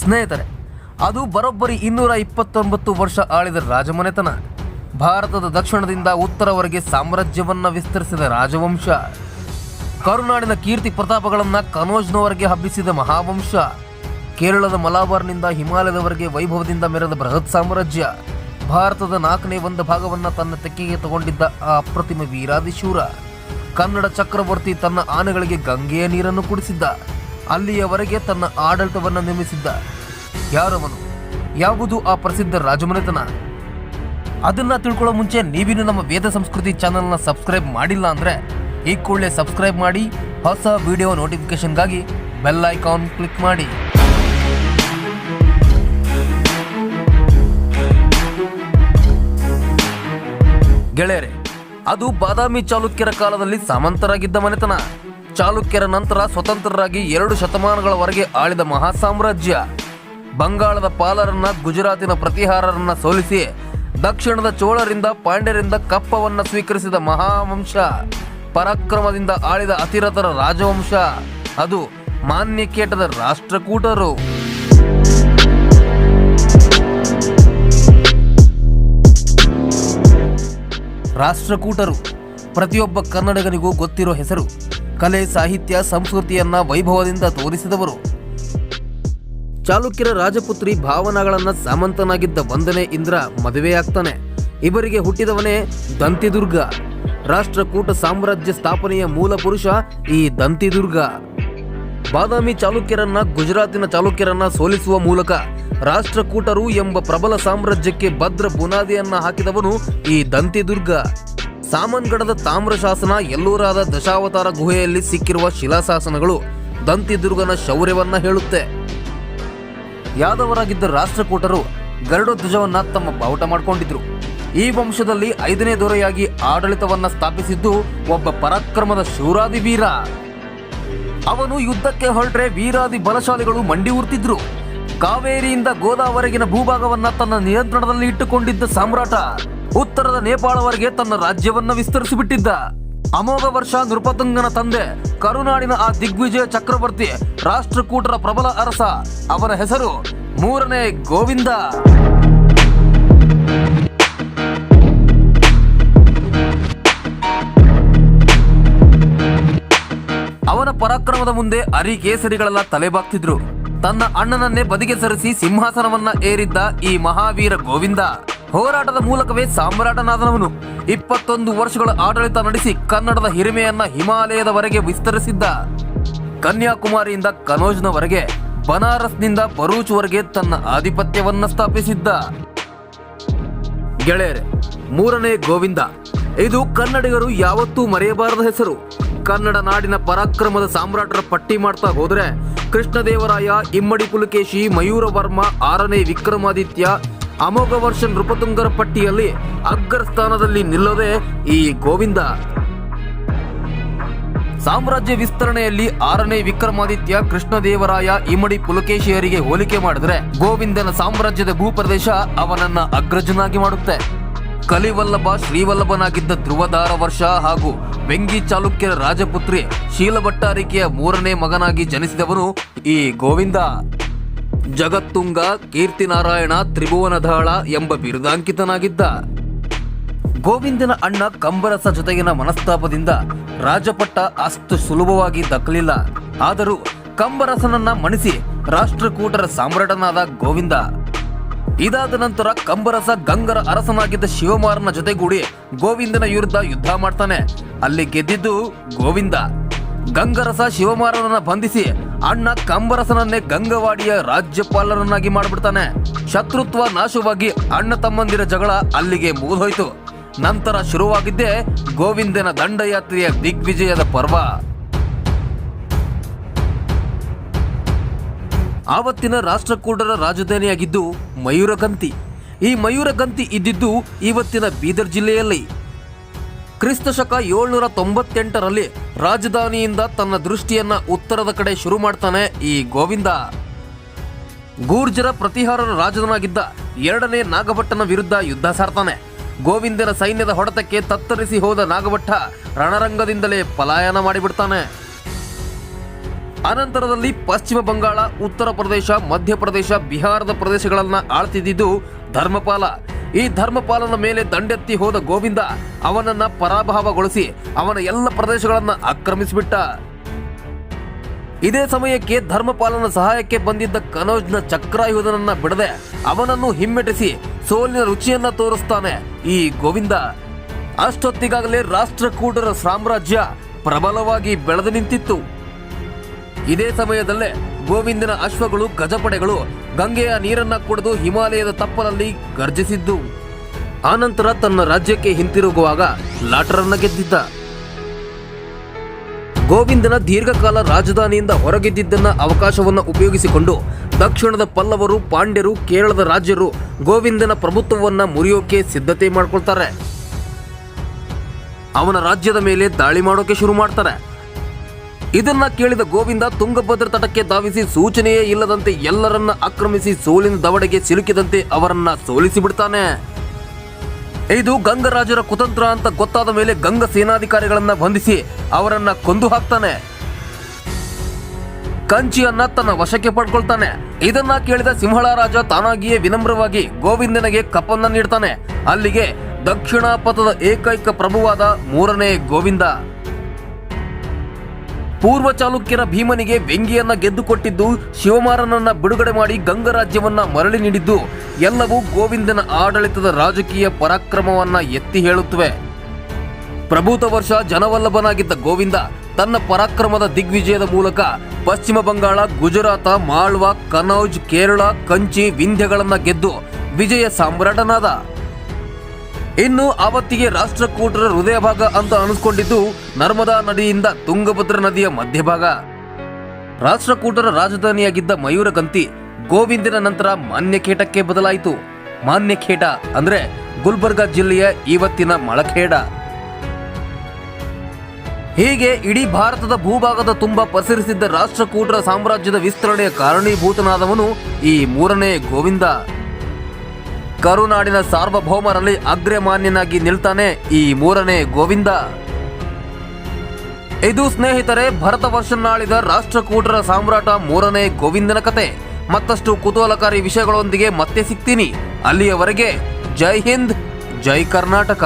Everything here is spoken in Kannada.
ಸ್ನೇಹಿತರೆ, ಅದು ಬರೋಬ್ಬರಿ ಇನ್ನೂರ ಇಪ್ಪತ್ತೊಂಬತ್ತು ವರ್ಷ ಆಳಿದ ರಾಜಮನೆತನ. ಭಾರತದ ದಕ್ಷಿಣದಿಂದ ಉತ್ತರವರೆಗೆ ಸಾಮ್ರಾಜ್ಯವನ್ನ ವಿಸ್ತರಿಸಿದ ರಾಜವಂಶ. ಕರುನಾಡಿನ ಕೀರ್ತಿ ಪ್ರತಾಪಗಳನ್ನ ಕನೋಜ್ನವರೆಗೆ ಹಬ್ಬಿಸಿದ ಮಹಾವಂಶ. ಕೇರಳದ ಮಲಾಬಾರ್ನಿಂದ ಹಿಮಾಲಯದವರೆಗೆ ವೈಭವದಿಂದ ಮೆರೆದ ಬೃಹತ್ ಸಾಮ್ರಾಜ್ಯ. ಭಾರತದ ನಾಲ್ಕನೇ ಒಂದು ಭಾಗವನ್ನ ತನ್ನ ತೆಕ್ಕೆಗೆ ತಗೊಂಡಿದ್ದ ಆ ಅಪ್ರತಿಮ ವೀರಾದಿಶೂರ. ಕನ್ನಡ ಚಕ್ರವರ್ತಿ ತನ್ನ ಆನೆಗಳಿಗೆ ಗಂಗೆಯ ನೀರನ್ನು ಕುಡಿಸಿದ್ದ. ಅಲ್ಲಿಯವರೆಗೆ ತನ್ನ ಆಡಳಿತವನ್ನ ನಿರ್ಮಿಸಿದ್ದ. ಯಾರವನು? ಯಾವುದು ಆ ಪ್ರಸಿದ್ಧ ರಾಜಮನೆತನ? ಅದನ್ನ ತಿಳ್ಕೊಳ್ಳೋ ಮುಂಚೆ ನೀವಿನ್ನು ನಮ್ಮ ವೇದ ಸಂಸ್ಕೃತಿ ಚಾನಲ್ನ ಸಬ್ಸ್ಕ್ರೈಬ್ ಮಾಡಿಲ್ಲ ಅಂದ್ರೆ ಈ ಕೂಡಲೇ ಸಬ್ಸ್ಕ್ರೈಬ್ ಮಾಡಿ, ಹೊಸ ವಿಡಿಯೋ ನೋಟಿಫಿಕೇಶನ್ಗಾಗಿ ಬೆಲ್ ಐಕಾನ್ ಕ್ಲಿಕ್ ಮಾಡಿ. ಗೆಳೆಯರೆ, ಅದು ಬಾದಾಮಿ ಚಾಲುಕ್ಯರ ಕಾಲದಲ್ಲಿ ಸಾಮಂತರಾಗಿದ್ದ ಮನೆತನ. ಚಾಲುಕ್ಯರ ನಂತರ ಸ್ವತಂತ್ರರಾಗಿ ಎರಡು ಶತಮಾನಗಳವರೆಗೆ ಆಳಿದ ಮಹಾ ಸಾಮ್ರಾಜ್ಯ ಬಂಗಾಳದ ಪಾಲರನ್ನ ಗುಜರಾತಿನ ಪ್ರತಿಹಾರರನ್ನ ಸೋಲಿಸಿ ದಕ್ಷಿಣದ ಚೋಳರಿಂದ ಪಾಂಡ್ಯರಿಂದ ಕಪ್ಪವನ್ನ ಸ್ವೀಕರಿಸಿದ ಮಹಾವಂಶ. ಪರಾಕ್ರಮದಿಂದ ಆಳಿದ ಅತಿರಥರ ರಾಜವಂಶ. ಅದು ಮಾನ್ಯಕೇಟದ ರಾಷ್ಟ್ರಕೂಟರು. ರಾಷ್ಟ್ರಕೂಟರು. ಪ್ರತಿಯೊಬ್ಬ ಕನ್ನಡಿಗನಿಗೂ ಗೊತ್ತಿರೋ ಹೆಸರು ಕಲೆ, ಸಾಹಿತ್ಯ, ಸಂಸ್ಕೃತಿಯನ್ನ ವೈಭವದಿಂದ ತೋರಿಸಿದವರು. ಚಾಲುಕ್ಯರ ರಾಜಪುತ್ರಿ ಭಾವನಗಳನ್ನ ಸಾಮಂತನಾಗಿದ್ದ ಒಂದನೇ ಇಂದ್ರ ಮದುವೆಯಾಗ್ತಾನೆ ಇವರಿಗೆ ಹುಟ್ಟಿದವನೇ ದಂತಿದುರ್ಗ. ರಾಷ್ಟ್ರಕೂಟ ಸಾಮ್ರಾಜ್ಯ ಸ್ಥಾಪನೆಯ ಮೂಲ ಪುರುಷ ಈ ದಂತಿದುರ್ಗ. ಬಾದಾಮಿ ಚಾಲುಕ್ಯರನ್ನ ಗುಜರಾತಿನ ಚಾಲುಕ್ಯರನ್ನ ಸೋಲಿಸುವ ಮೂಲಕ ರಾಷ್ಟ್ರಕೂಟರು ಎಂಬ ಪ್ರಬಲ ಸಾಮ್ರಾಜ್ಯಕ್ಕೆ ಭದ್ರ ಬುನಾದಿಯನ್ನ ಹಾಕಿದವನು ಈ ದಂತಿದುರ್ಗ. ಸಾಮನ್ಗಡದ ತಾಮ್ರ ಶಾಸನ ಎಲ್ಲೂರಾದ ದಶಾವತಾರ ಗುಹೆಯಲ್ಲಿ ಸಿಕ್ಕಿರುವ ಶಿಲಾಶಾಸನಗಳು ದಂತಿದುರ್ಗನ ಶೌರ್ಯವನ್ನ ಹೇಳುತ್ತೆ. ಯಾದವರಾಗಿದ್ದ ರಾಷ್ಟ್ರಕೂಟರು ಗರುಡಧ್ವಜವನ್ನ ತಮ್ಮ ಬಾವುಟ ಮಾಡಿಕೊಂಡಿದ್ರು. ಈ ವಂಶದಲ್ಲಿ ಐದನೇ ದೊರೆಯಾಗಿ ಆಡಳಿತವನ್ನ ಸ್ಥಾಪಿಸಿದ್ದು ಒಬ್ಬ ಪರಾಕ್ರಮದ ಶೂರಾದಿ ವೀರ. ಅವನು ಯುದ್ಧಕ್ಕೆ ಹೊರಟ್ರೆ ವೀರಾದಿ ಬಲಶಾಲಿಗಳು ಮಂಡಿ ಉರ್ತಿದ್ರು ಕಾವೇರಿಯಿಂದ ಗೋದಾವರೆಗಿನ ಭೂಭಾಗವನ್ನ ತನ್ನ ನಿಯಂತ್ರಣದಲ್ಲಿ ಇಟ್ಟುಕೊಂಡಿದ್ದ ಸಾಮ್ರಾಟ. ಉತ್ತರದ ನೇಪಾಳವರೆಗೆ ತನ್ನ ರಾಜ್ಯವನ್ನ ವಿಸ್ತರಿಸಿಬಿಟ್ಟಿದ್ದ. ಅಮೋಘ ವರ್ಷ ನೃಪತುಂಗನ ತಂದೆ, ಕರುನಾಡಿನ ಆ ದಿಗ್ವಿಜಯ ಚಕ್ರವರ್ತಿ, ರಾಷ್ಟ್ರಕೂಟರ ಪ್ರಬಲ ಅರಸ, ಅವನ ಹೆಸರು ಮೂರನೇ ಗೋವಿಂದ. ಅವನ ಪರಾಕ್ರಮದ ಮುಂದೆ ಅರಿಕೇಸರಿಗಳೆಲ್ಲ ತಲೆಬಾಗ್ತಿದ್ರು. ತನ್ನ ಅಣ್ಣನನ್ನೇ ಬದಿಗೆ ಸರಿಸಿ ಸಿಂಹಾಸನವನ್ನ ಏರಿದ್ದ ಈ ಮಹಾವೀರ ಗೋವಿಂದ. ಹೋರಾಟದ ಮೂಲಕವೇ ಸಾಮ್ರಾಟನಾದನವನು. ಇಪ್ಪತ್ತೊಂದು ವರ್ಷಗಳ ಆಡಳಿತ ನಡೆಸಿ ಕನ್ನಡದ ಹಿರಿಮೆಯನ್ನ ಹಿಮಾಲಯದವರೆಗೆ ವಿಸ್ತರಿಸಿದ್ದ. ಕನ್ಯಾಕುಮಾರಿಯಿಂದ ಕನೋಜ್ನವರೆಗೆ ಬನಾರಸ್ನಿಂದ ಭರೂಚ್ವರೆಗೆ ತನ್ನ ಆಧಿಪತ್ಯವನ್ನ ಸ್ಥಾಪಿಸಿದ್ದ. ಗೆಳೆಯರೆ, ಮೂರನೇ ಗೋವಿಂದ. ಇದು ಕನ್ನಡಿಗರು ಯಾವತ್ತೂ ಮರೆಯಬಾರದ ಹೆಸರು. ಕನ್ನಡ ನಾಡಿನ ಪರಾಕ್ರಮದ ಸಾಮ್ರಾಟರ ಪಟ್ಟಿ ಮಾಡ್ತಾ ಹೋದ್ರೆ ಕೃಷ್ಣದೇವರಾಯ, ಇಮ್ಮಡಿ ಪುಲಕೇಶಿ ಮಯೂರವರ್ಮ ಆರನೇ ವಿಕ್ರಮಾದಿತ್ಯ ಅಮೋಘ ವರ್ಷನ್ ನೃಪತುಂಗರ ಪಟ್ಟಿಯಲ್ಲಿ ಅಗ್ರ ಸ್ಥಾನದಲ್ಲಿ ನಿಲ್ಲೋದೇ ಈ ಗೋವಿಂದ. ಸಾಮ್ರಾಜ್ಯ ವಿಸ್ತರಣೆಯಲ್ಲಿ ಆರನೇ ವಿಕ್ರಮಾದಿತ್ಯ ಕೃಷ್ಣದೇವರಾಯ ಇಮಡಿ ಪುಲಕೇಶಿಯರಿಗೆ ಹೋಲಿಕೆ ಮಾಡಿದರೆ ಗೋವಿಂದನ ಸಾಮ್ರಾಜ್ಯದ ಭೂಪ್ರದೇಶ ಅವನನ್ನ ಅಗ್ರಜನಾಗಿ ಮಾಡುತ್ತೆ. ಕಲಿವಲ್ಲಭ ಶ್ರೀವಲ್ಲಭನಾಗಿದ್ದ ಧ್ರುವಧಾರ ವರ್ಷ ಹಾಗೂ ವೆಂಗಿ ಚಾಲುಕ್ಯರ ರಾಜಪುತ್ರಿ ಶೀಲಭಟ್ಟಾರಿಕೆಯ ಮೂರನೇ ಮಗನಾಗಿ ಜನಿಸಿದವನು ಈ ಗೋವಿಂದ. ಜಗತ್ತುಂಗ ಕೀರ್ತಿನಾರಾಯಣ ತ್ರಿಭುವನದಾಳ ಎಂಬ ಬಿರುದಾಂಕಿತನಾಗಿದ್ದ. ಗೋವಿಂದನ ಅಣ್ಣ ಕಂಬರಸ ಜೊತೆಗಿನ ಮನಸ್ತಾಪದಿಂದ ರಾಜಪಟ್ಟ ಅಷ್ಟು ಸುಲಭವಾಗಿ ದಕ್ಕಲಿಲ್ಲ. ಆದರೂ ಕಂಬರಸನನ್ನ ಮಣಿಸಿ ರಾಷ್ಟ್ರಕೂಟರ ಸಾಮ್ರಾಟನಾದ ಗೋವಿಂದ. ಇದಾದ ನಂತರ ಕಂಬರಸ ಗಂಗರ ಅರಸನಾಗಿದ್ದ ಶಿವಮಾರನ ಜೊತೆಗೂಡಿ ಗೋವಿಂದನ ವಿರುದ್ಧ ಯುದ್ಧ ಮಾಡ್ತಾನೆ. ಅಲ್ಲಿ ಗೆದ್ದಿದ್ದು ಗೋವಿಂದ. ಗಂಗರಸ ಶಿವಮಾರನನ್ನ ಬಂಧಿಸಿ ಅಣ್ಣ ಕಂಬರಸನನ್ನೇ ಗಂಗವಾಡಿಯ ರಾಜ್ಯಪಾಲರನ್ನಾಗಿ ಮಾಡ್ಬಿಡ್ತಾನೆ. ಶತ್ರುತ್ವ ನಾಶವಾಗಿ ಅಣ್ಣ ತಮ್ಮಂದಿರ ಜಗಳ ಅಲ್ಲಿಗೆ ಮುಗಿದೋಯ್ತು. ನಂತರ ಶುರುವಾಗಿದ್ದೇ ಗೋವಿಂದನ ದಂಡಯಾತ್ರೆಯ ದಿಗ್ವಿಜಯದ ಪರ್ವ. ಆವತ್ತಿನ ರಾಷ್ಟ್ರಕೂಟರ ರಾಜಧಾನಿಯಾಗಿದ್ದು ಮಯೂರಗಂತಿ. ಈ ಮಯೂರಗಂತಿ ಇದ್ದಿದ್ದು ಇವತ್ತಿನ ಬೀದರ್ ಜಿಲ್ಲೆಯಲ್ಲಿ. ಕ್ರಿಸ್ತ ಶಕ ಏಳ್ನೂರ ತೊಂಬತ್ತೆಂಟರಲ್ಲಿ ರಾಜಧಾನಿಯಿಂದ ತನ್ನ ದೃಷ್ಟಿಯನ್ನ ಉತ್ತರದ ಕಡೆ ಶುರು ಮಾಡ್ತಾನೆ ಈ ಗೋವಿಂದ. ಗೂರ್ಜರ ಪ್ರತಿಹಾರರ ರಾಜನಾಗಿದ್ದ ಎರಡನೇ ನಾಗಭಟ್ಟನ ವಿರುದ್ಧ ಯುದ್ಧ ಸಾರ್ತಾನೆ. ಗೋವಿಂದನ ಸೈನ್ಯದ ಹೊಡೆತಕ್ಕೆ ತತ್ತರಿಸಿ ಹೋದ ನಾಗಭಟ್ಟ ರಣರಂಗದಿಂದಲೇ ಪಲಾಯನ ಮಾಡಿಬಿಡ್ತಾನೆ. ಅನಂತರದಲ್ಲಿ ಪಶ್ಚಿಮ ಬಂಗಾಳ, ಉತ್ತರ ಪ್ರದೇಶ, ಮಧ್ಯಪ್ರದೇಶ, ಬಿಹಾರದ ಪ್ರದೇಶಗಳನ್ನ ಆಳ್ತಿದ್ದಿದ್ದು ಧರ್ಮಪಾಲ. ಈ ಧರ್ಮಪಾಲನ ಮೇಲೆ ದಂಡೆತ್ತಿ ಹೋದ ಗೋವಿಂದ ಅವನನ್ನ ಪರಾಭವಗೊಳಿಸಿ ಅವನ ಎಲ್ಲ ಪ್ರದೇಶಗಳನ್ನ ಆಕ್ರಮಿಸಿಬಿಟ್ಟ. ಇದೇ ಸಮಯಕ್ಕೆ ಧರ್ಮಪಾಲನ ಸಹಾಯಕ್ಕೆ ಬಂದಿದ್ದ ಕನೋಜ್ನ ಚಕ್ರಾಯುಧನನ್ನ ಬಿಡದೆ ಅವನನ್ನು ಹಿಮ್ಮೆಟ್ಟಿಸಿ ಸೋಲಿನ ರುಚಿಯನ್ನ ತೋರಿಸ್ತಾನೆ ಈ ಗೋವಿಂದ. ಅಷ್ಟೊತ್ತಿಗಾಗಲೇ ರಾಷ್ಟ್ರಕೂಟರ ಸಾಮ್ರಾಜ್ಯ ಪ್ರಬಲವಾಗಿ ಬೆಳೆದು ನಿಂತಿತ್ತು. ಇದೇ ಸಮಯದಲ್ಲೇ ಗೋವಿಂದನ ಅಶ್ವಗಳು, ಗಜಪಡೆಗಳು ಗಂಗೆಯ ನೀರನ್ನ ಕುಡಿದು ಹಿಮಾಲಯದ ತಪ್ಪಲಲ್ಲಿ ಗರ್ಜಿಸಿದ್ದು. ಆನಂತರ ತನ್ನ ರಾಜ್ಯಕ್ಕೆ ಹಿಂತಿರುಗುವಾಗ ಲಾಟರನ್ನ ಗೆದ್ದಿದ್ದ. ಗೋವಿಂದನ ದೀರ್ಘಕಾಲ ರಾಜಧಾನಿಯಿಂದ ಹೊರಗೆದ್ದಿದ್ದನ್ನ ಅವಕಾಶವನ್ನ ಉಪಯೋಗಿಸಿಕೊಂಡು ದಕ್ಷಿಣದ ಪಲ್ಲವರು, ಪಾಂಡ್ಯರು, ಕೇರಳದ ರಾಜ್ಯರು ಗೋವಿಂದನ ಪ್ರಭುತ್ವವನ್ನ ಮುರಿಯೋಕೆ ಸಿದ್ಧತೆ ಮಾಡ್ಕೊಳ್ತಾರೆ. ಅವನ ರಾಜ್ಯದ ಮೇಲೆ ದಾಳಿ ಮಾಡೋಕೆ ಶುರು ಮಾಡ್ತಾರೆ. ಇದನ್ನ ಕೇಳಿದ ಗೋವಿಂದ ತುಂಗಭದ್ರ ತಟಕ್ಕೆ ಧಾವಿಸಿ ಸೂಚನೆಯೇ ಇಲ್ಲದಂತೆ ಎಲ್ಲರನ್ನ ಆಕ್ರಮಿಸಿ ಸೋಲಿನ ದವಡೆಗೆ ಸಿಲುಕಿದಂತೆ ಅವರನ್ನ ಸೋಲಿಸಿ ಬಿಡ್ತಾನೆ ಇದು ಗಂಗರಾಜರ ಕುತಂತ್ರ ಅಂತ ಗೊತ್ತಾದ ಮೇಲೆ ಗಂಗ ಸೇನಾಧಿಕಾರಿಗಳನ್ನ ಬಂಧಿಸಿ ಅವರನ್ನ ಕೊಂದು ಹಾಕ್ತಾನೆ. ಕಂಚಿಯನ್ನ ತನ್ನ ವಶಕ್ಕೆ ಪಡ್ಕೊಳ್ತಾನೆ. ಇದನ್ನ ಕೇಳಿದ ಸಿಂಹಳ ರಾಜ ತಾನಾಗಿಯೇ ವಿನಮ್ರವಾಗಿ ಗೋವಿಂದನಿಗೆ ಕಪ್ಪನ್ನ ನೀಡ್ತಾನೆ. ಅಲ್ಲಿಗೆ ದಕ್ಷಿಣ ಪಥದ ಏಕೈಕ ಪ್ರಭುವಾದ ಮೂರನೇ ಗೋವಿಂದ. ಪೂರ್ವ ಚಾಲುಕ್ಯರ ಭೀಮನಿಗೆ ವ್ಯಂಗ್ಯನ್ನ ಗೆದ್ದುಕೊಟ್ಟಿದ್ದು ಶಿವಮಾರನನ್ನ ಬಿಡುಗಡೆ ಮಾಡಿ ಗಂಗರಾಜ್ಯವನ್ನ ಮರಳಿ ನೀಡಿದ್ದು. ಎಲ್ಲವೂ ಗೋವಿಂದನ ಆಡಳಿತದ ರಾಜಕೀಯ ಪರಾಕ್ರಮವನ್ನ ಎತ್ತಿ ಹೇಳುತ್ತವೆ. ಪ್ರಭೂತ ವರ್ಷ ಜನವಲ್ಲಭನಾಗಿದ್ದ ಗೋವಿಂದ ತನ್ನ ಪರಾಕ್ರಮದ ದಿಗ್ವಿಜಯದ ಮೂಲಕ ಪಶ್ಚಿಮ ಬಂಗಾಳ, ಗುಜರಾತ, ಮಾಳ್ವಾ, ಕನೌಜ್, ಕೇರಳ, ಕಂಚಿ, ವಿಂಧ್ಯಗಳನ್ನ ಗೆದ್ದು ವಿಜಯ ಸಾಮ್ರಾಟನಾದ. ಇನ್ನು ಆವತ್ತಿಗೆ ರಾಷ್ಟ್ರಕೂಟರ ಹೃದಯ ಭಾಗ ಅಂತ ಅನಿಸ್ಕೊಂಡಿದ್ದು ನರ್ಮದಾ ನದಿಯಿಂದ ತುಂಗಭದ್ರ ನದಿಯ ಮಧ್ಯಭಾಗ. ರಾಷ್ಟ್ರಕೂಟರ ರಾಜಧಾನಿಯಾಗಿದ್ದ ಮಯೂರಗಂತಿ ಗೋವಿಂದನ ನಂತರ ಮಾನ್ಯಖೇಟಕ್ಕೆ ಬದಲಾಯಿತು. ಮಾನ್ಯಖೇಟ ಅಂದ್ರೆ ಗುಲ್ಬರ್ಗಾ ಜಿಲ್ಲೆಯ ಇವತ್ತಿನ ಮಳಖೇಡ. ಹೀಗೆ ಇಡೀ ಭಾರತದ ಭೂಭಾಗದ ತುಂಬ ಪಸರಿಸಿದ್ದ ರಾಷ್ಟ್ರಕೂಟರ ಸಾಮ್ರಾಜ್ಯದ ವಿಸ್ತರಣೆಯ ಕಾರಣೀಭೂತನಾದವನು ಈ ಮೂರನೇ ಗೋವಿಂದ. ಕರುನಾಡಿನ ಸಾರ್ವಭೌಮರಲ್ಲಿ ಅಗ್ರಮಾನ್ಯನಾಗಿ ನಿಲ್ತಾನೆ ಈ ಮೂರನೇ ಗೋವಿಂದ. ಇದು ಸ್ನೇಹಿತರೆ, ಭರತ ವರ್ಷನಾಳಿದ ರಾಷ್ಟ್ರಕೂಟರ ಸಾಮ್ರಾಟ ಮೂರನೇ ಗೋವಿಂದನ ಕತೆ. ಮತ್ತಷ್ಟು ಕುತೂಹಲಕಾರಿ ವಿಷಯಗಳೊಂದಿಗೆ ಮತ್ತೆ ಸಿಗ್ತೀನಿ. ಅಲ್ಲಿಯವರೆಗೆ ಜೈ ಹಿಂದ್, ಜೈ ಕರ್ನಾಟಕ.